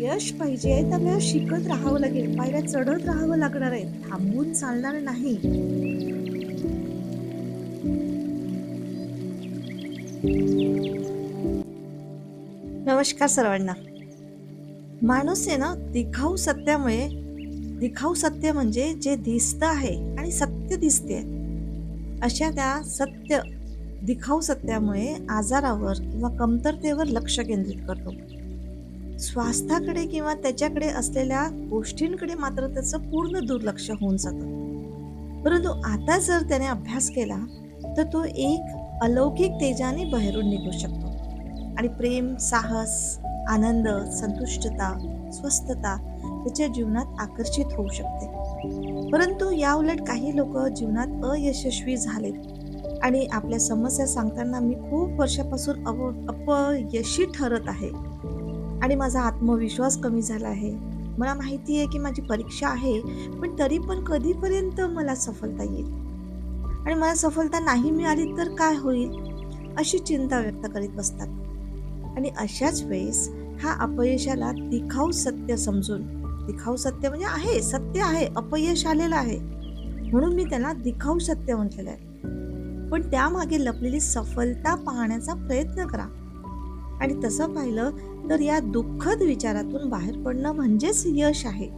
यश पाहिजे तर शिकत राहावं लागेल. पायऱ्या चढत राहावं लागणार आहे. थांबून चालणार नाही. नमस्कार सर्वांना. माणूस आहे ना दिखाऊ सत्यामुळे दिखाऊ सत्य म्हणजे जे दिसतं आहे आणि सत्य दिसते अशा त्या सत्य दिखाऊ सत्यामुळे आजारावर किंवा कमतरतेवर लक्ष केंद्रित करतो. स्वास्थ्याकडे किंवा त्याच्याकडे असलेल्या गोष्टींकडे मात्र त्याचं पूर्ण दुर्लक्ष होऊन जातं. परंतु आता जर त्याने अभ्यास केला तर तो एक अलौकिक तेजाने बाहेरून निघू शकतो. आणि प्रेम साहस आनंद संतुष्टता स्वस्थता त्याच्या जीवनात आकर्षित होऊ शकते. परंतु याउलट काही लोक जीवनात अयशस्वी झालेत. आणि आपल्या समस्या सांगताना मी खूप वर्षापासून अव अपयशी ठरत आहे. आणि माझा आत्मविश्वास कमी झाला आहे. मला माहिती आहे की माझी परीक्षा आहे पण तरी पण कधीपर्यंत मला सफलता येईल? आणि मला सफलता नाही मिळाली तर काय होईल? अशी चिंता व्यक्त करीत बसतात. आणि अशाच वेळेस हा अपयशाला दिखाऊ सत्य समजून दिखाऊ सत्य म्हणजे आहे सत्य आहे अपयश आलेलं आहे. म्हणून मी त्याला दिखाऊ सत्य म्हटलेलं आहे. पण त्यामागे लपलेली सफलता पाहण्याचा प्रयत्न करा. आणि तसं पाहिलं तर या दुःखद विचारातून बाहेर पडणं म्हणजेच यश आहे.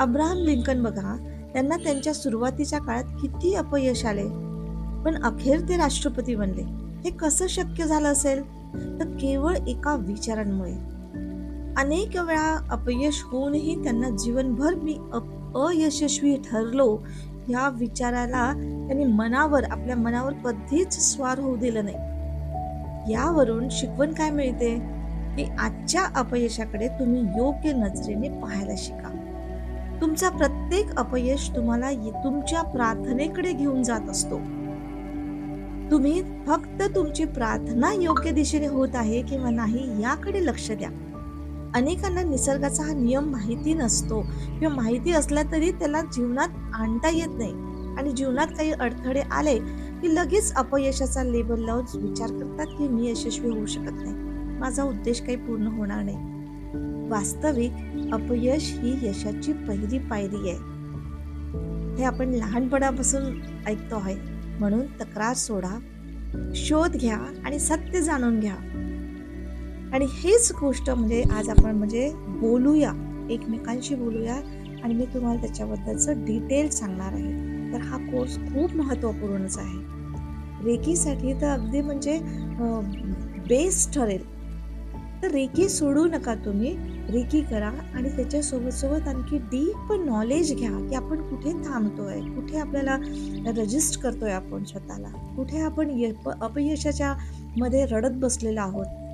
अब्राहम लिंकन बघा त्यांना त्यांच्या सुरुवातीच्या काळात किती अपयश आले. पण अखेर ते राष्ट्रपती बनले. हे कसं शक्य झालं असेल? तर केवळ एका विचारांमुळे. अनेक वेळा अपयश होऊनही त्यांना जीवनभर मी अप- अयशस्वी ठरलो या विचाराला त्यांनी मनावर आपल्या मनावर कधीच स्वार होऊ दिलं नाही. यावरून शिकवण काय मिळते? की आजच्या अपयशाकडे तुम्ही योग्य नजरेने पाहायला शिका. तुमचा प्रत्येक अपयश तुम्हाला तुमच्या प्रार्थनेकडे घेऊन जात असतो. तुम्ही फक्त तुमची प्रार्थना योग्य दिशेने होत आहे किंवा नाही याकडे लक्ष द्या. अनेकांना निसर्गाचा हा नियम माहिती नसतो किंवा माहिती असला तरी त्याला जीवनात आणता येत नाही. आणि जीवनात काही अडथळे आले की लगेच अपयशाचा लेबल लावून विचार करतात की मी यशस्वी होऊ शकत नाही. माझा उद्देश काही पूर्ण होणार नाही. वास्तविक अपयश ही यशाची पहिली पायरी आहे. हे आपण लहानपणापासून ऐकतो आहे. म्हणून तक्रार सोडा शोध घ्या आणि सत्य जाणून घ्या. आणि हेच गोष्ट म्हणजे आज आपण म्हणजे बोलूया एकमेकांशी बोलूया आणि मी तुम्हाला त्याच्याबद्दलचं डिटेल सांगणार आहे. तर हा कोर्स खूप महत्त्वपूर्णच आहे. रेकीसाठी तर अगदी म्हणजे बेस्ट ठरेल. तर रेकी सोडू नका तुम्ही रेकी करा आणि त्याच्यासोबत सोबत आणखी डीप नॉलेज घ्या की आपण कुठे थांबतोय कुठे आपल्याला रजिस्ट करतोय आपण स्वतःला कुठे आपण अपयशाच्या मध्ये रडत बसलेलो आहोत.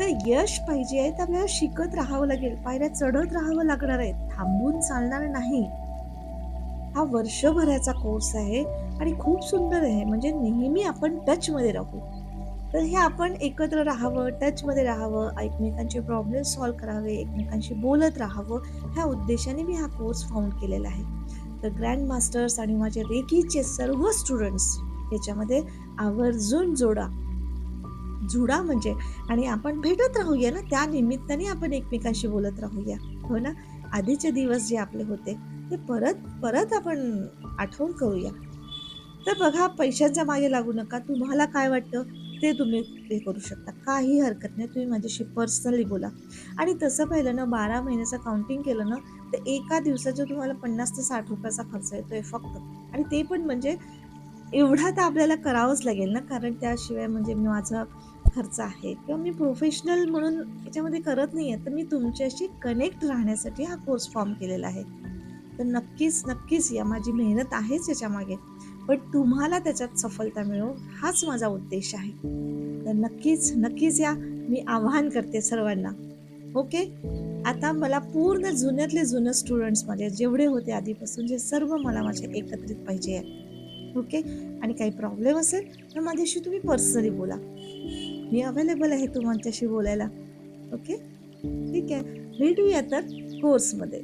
तर यश पाहिजे आहे तर आपल्याला शिकत राहावं लागेल. पायऱ्या चढत राहावं लागणार आहे थांबून चालणार नाही. हा वर्षभराचा कोर्स आहे आणि खूप सुंदर आहे. म्हणजे नेहमी आपण टचमध्ये राहू. तर हे आपण एकत्र राहावं टचमध्ये राहावं एकमेकांचे प्रॉब्लेम सॉल्व करावे एकमेकांशी बोलत राहावं ह्या उद्देशाने मी हा कोर्स फाउंड केलेला आहे. तर ग्रँड मास्टर्स आणि माझे रेकीचे सर्व स्टुडंट्स याच्यामध्ये आवर्जून जोडा. जुडा म्हणजे. आणि आपण भेटत राहूया ना त्या निमित्ताने आपण एकमेकांशी बोलत राहूया. हो ना? आधीचे दिवस जे आपले होते ते परत परत आपण आठवण करूया. तर बघा पैशांच्या मागे लागू नका. तुम्हाला काय वाटतं? ते तुम्ही हे करू शकता. काही हरकत नाही. तुम्ही माझ्याशी पर्सनली बोला. आणि तसं पाहिलं ना बारा महिन्याचं काउंटिंग केलं ना तर एका दिवसाचा तुम्हाला पन्नास ते साठ रुपयाचा खर्च येतो आहे फक्त. आणि ते पण म्हणजे एवढा तर आपल्याला करावंच लागेल ना कारण त्याशिवाय म्हणजे मी माझं खर्च आहे किंवा मी प्रोफेशनल म्हणून याच्यामध्ये करत नाही आहे तर मी तुमच्याशी कनेक्ट राहण्यासाठी हा कोर्स फॉर्म केलेला आहे. तर नक्कीच नक्कीच या माझी मेहनत आहेच याच्यामागे पण तुम्हाला त्याच्यात सफलता मिळो हाच माझा उद्देश आहे. तर नक्कीच नक्कीच या. मी आवाहन करते सर्वांना. ओके आता मला पूर्ण जुन्यातले जुनं स्टुडंट्स माझे जेवढे होते आधीपासून जे सर्व मला माझे एकत्रित पाहिजे आहे ओके आणि काही प्रॉब्लेम असेल तर माझ्याशी तुम्ही पर्सनली बोला. मी अवेलेबल आहे तुमच्याशी बोलायला. ओके ठीक आहे. भेटूया तर कोर्समध्ये